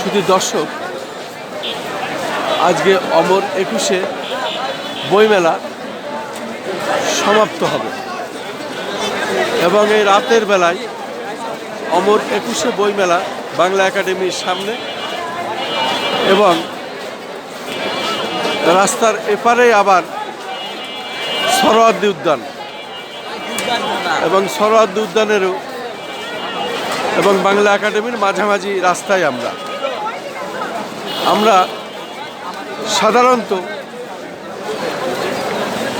শুধু দর্শক, আজকে অমর একুশে বইমেলা সমাপ্ত হবে। এবং এই রাতের বেলায় অমর একুশে বইমেলা বাংলা একাডেমির সামনে এবং রাস্তার এপারে আবার সরোয়ার্দী উদ্যান। এবং সরোয়ার্দী উদ্যানেরও এবং বাংলা একাডেমির মাঝামাঝি রাস্তায় আমরা। আমরা সাধারণত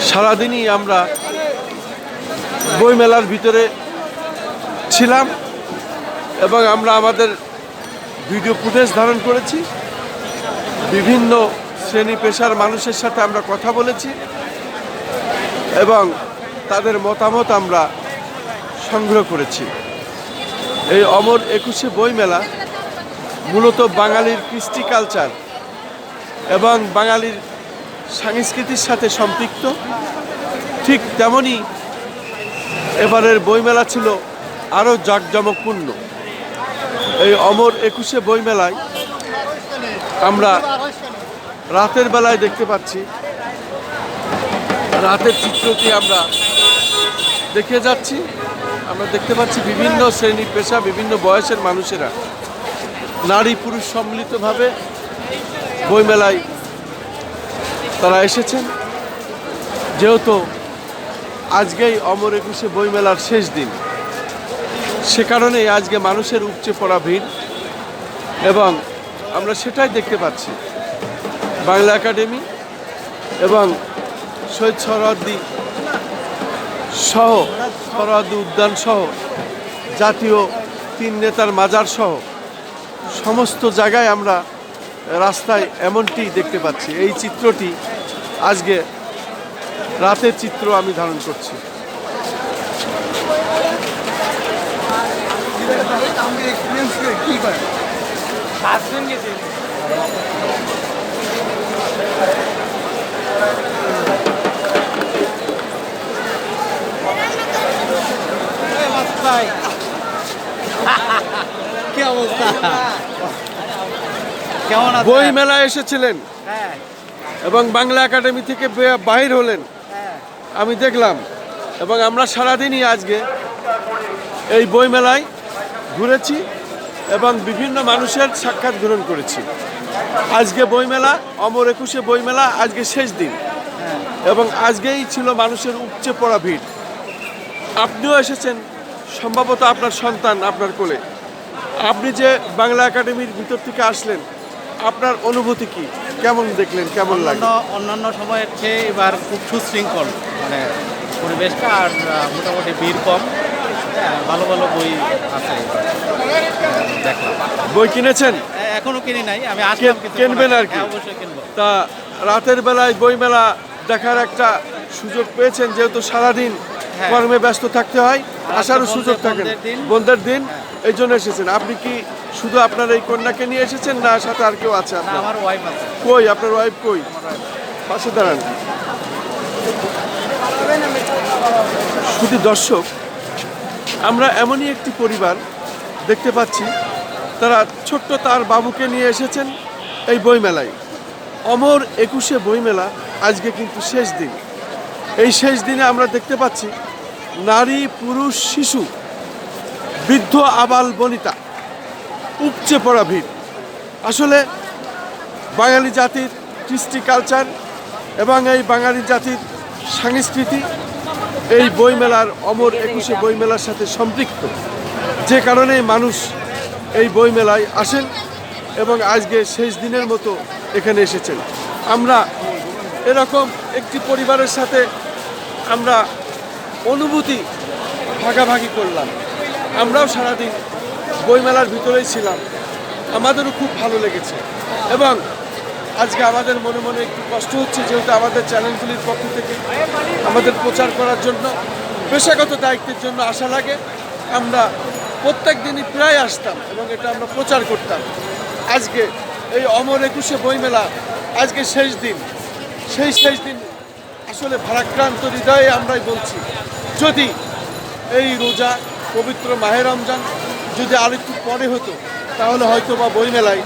সারাদিনই আমরা বইমেলার ভিতরে ছিলাম এবং আমরা আমাদের ভিডিও ফুটেজ ধারণ করেছি। বিভিন্ন শ্রেণি পেশার মানুষের সাথে আমরা কথা বলেছি এবং তাদের মতামত আমরা সংগ্রহ করেছি। এই অমর একুশে বইমেলা মূলত বাঙালির কৃষ্টি কালচার এবং বাঙালির সংস্কৃতির সাথে সম্পৃক্ত। ঠিক তেমনই এবারের বইমেলা ছিল আরও জাঁকজমকপূর্ণ। এই অমর একুশে বইমেলায় আমরা রাতের বেলায় দেখতে পাচ্ছি, রাতের চিত্রটি আমরা দেখে যাচ্ছি। আমরা দেখতে পাচ্ছি বিভিন্ন শ্রেণি পেশা, বিভিন্ন বয়সের মানুষেরা। নারী পুরুষ সম্মিলিতভাবে বইমেলায় তারা এসেছেন। যেহেতু আজকেই অমর একুশে বইমেলার শেষ দিন, সে কারণেই আজকে মানুষের উপচে পড়া ভিড় এবং আমরা সেটাই দেখতে পাচ্ছি। বাংলা একাডেমি এবং শহীদ সরহদ্দি সহ সরহদ্দি উদ্যান সহ জাতীয় তিন নেতার মাজার সহ সমস্ত জায়গায় আমরা রাস্তায় এমনটি দেখতে পাচ্ছি। এই চিত্রটি আজকে রাতের চিত্র আমি ধারণ করছি। ভাই কি অবস্থা? কেমন বই মেলায় এসেছিলেন। হ্যাঁ। এবং বাংলা একাডেমি থেকে বাহির হলেন। হ্যাঁ। আমি দেখলাম। এবং আমরা সারাদিনই আজকে এই বইমেলায় ঘুরেছি এবং বিভিন্ন মানুষের সাক্ষাৎ গ্রহণ করেছি। আজকে বইমেলা অমর একুশে বইমেলা আজকে শেষ দিন। এবং আজকেই ছিল মানুষের উপচে পড়া ভিড়। আপনিও এসেছেন সম্ভবত আপনার সন্তান আপনার কোলে। আপনি যে বাংলা একাডেমির ভিতর থেকে আসলেন আপনার অনুভূতি কি? কেমন দেখলেন? কেমন লাগল? অন্যান্য সময়ের চেয়ে এবার খুব সুশৃঙ্খল মানে পরিবেশটা আর মোটামুটি ভিড় কম। হ্যাঁ, ভালো ভালো বই আছে। হ্যাঁ, দেখলাম। বই কিনেছেন? এখনও কিনি নাই। আমি আসলাম কিনবেন আর কি? অবশ্যই কিনবো। তা রাতের বেলায় বইমেলা দেখার একটা সুযোগ পেয়েছেন যেহেতু সারাদিন হ্যাঁ। কর্মে ব্যস্ত থাকতে হয় আসারও সুযোগ থাকে বন্ধের দিন। এই জন্য এসেছেন। আপনি কি শুধু আপনার এই কন্যাকে নিয়ে এসেছেন না সাথে আর কেউ আছে না আপনার? কই আপনার ওয়াইফ কই? পাশে দাঁড়ান। শুধু দর্শক আমরা এমনই একটি পরিবার দেখতে পাচ্ছি তারা ছোট্ট তার বাবুকে নিয়ে এসেছেন এই বইমেলায়। অমর একুশে বইমেলা আজকে কিন্তু শেষ দিন। এই শেষ দিনে আমরা দেখতে পাচ্ছি নারী, পুরুষ, শিশু, বৃদ্ধ, আবাল, বনিতা, উপচে পড়া ভিড়। আসলে বাঙালি জাতির কৃষ্টি কালচার এবং এই বাঙালি জাতির সংস্কৃতি এই বইমেলার অমর একুশে বইমেলার সাথে সম্পৃক্ত। যে কারণে মানুষ এই বইমেলায় আসেন এবং আজকে শেষ দিনের মতো এখানে এসেছেন। আমরা এরকম একটি পরিবারের সাথে আমরা অনুভূতি ভাগাভাগি করলাম। আমরাও সারাদিন বইমেলার ভিতরেই ছিলাম। আমাদেরও খুব ভালো লেগেছে। এবং আজকে আমাদের মনে মনে একটু কষ্ট হচ্ছে, যেহেতু আমাদের চ্যানেলগুলির পক্ষ থেকে আমাদের প্রচার করার জন্য, পেশাগত দায়িত্বের জন্য আসা লাগে। আমরা প্রত্যেক দিনই প্রায় আসতাম এবং এটা আমরা প্রচার করতাম। আজকে এই অমর একুশে বইমেলা, আজকে শেষ দিন। সেই শেষ দিন আসলে ভারাক্রান্ত হৃদয়ে আমরাই বলছি, যদি এই রোজা পবিত্র মাহে রমজান যদি আরেকটু পরে হতো, তাহলে হয়তো বা বইমেলায়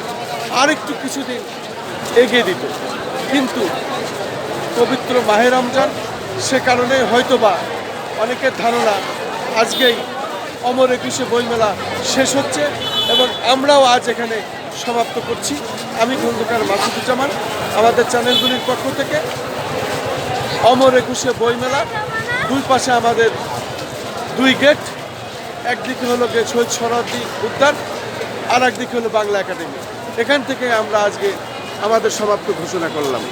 আরেকটু কিছুদিন এগিয়ে দিত। কিন্তু পবিত্র মাহে রমজান, সে কারণে হয়তোবা অনেকের ধারণা আজকেই অমর একুশে বইমেলা শেষ হচ্ছে এবং আমরাও আজ এখানে সমাপ্ত করছি। আমি খন্দকার মাসুদুজ্জামান, আমাদের চ্যানেলগুলির পক্ষ থেকে অমর একুশে বইমেলা। দুই পাশে আমাদের দুই গেট, একদিকে হলো গে শহীদ সরাদ্দি উদ্যান, আর একদিকে হলো বাংলা একাডেমি। এখান থেকে আমরা আজকে আমাদের সমাপ্ত ঘোষণা করলাম।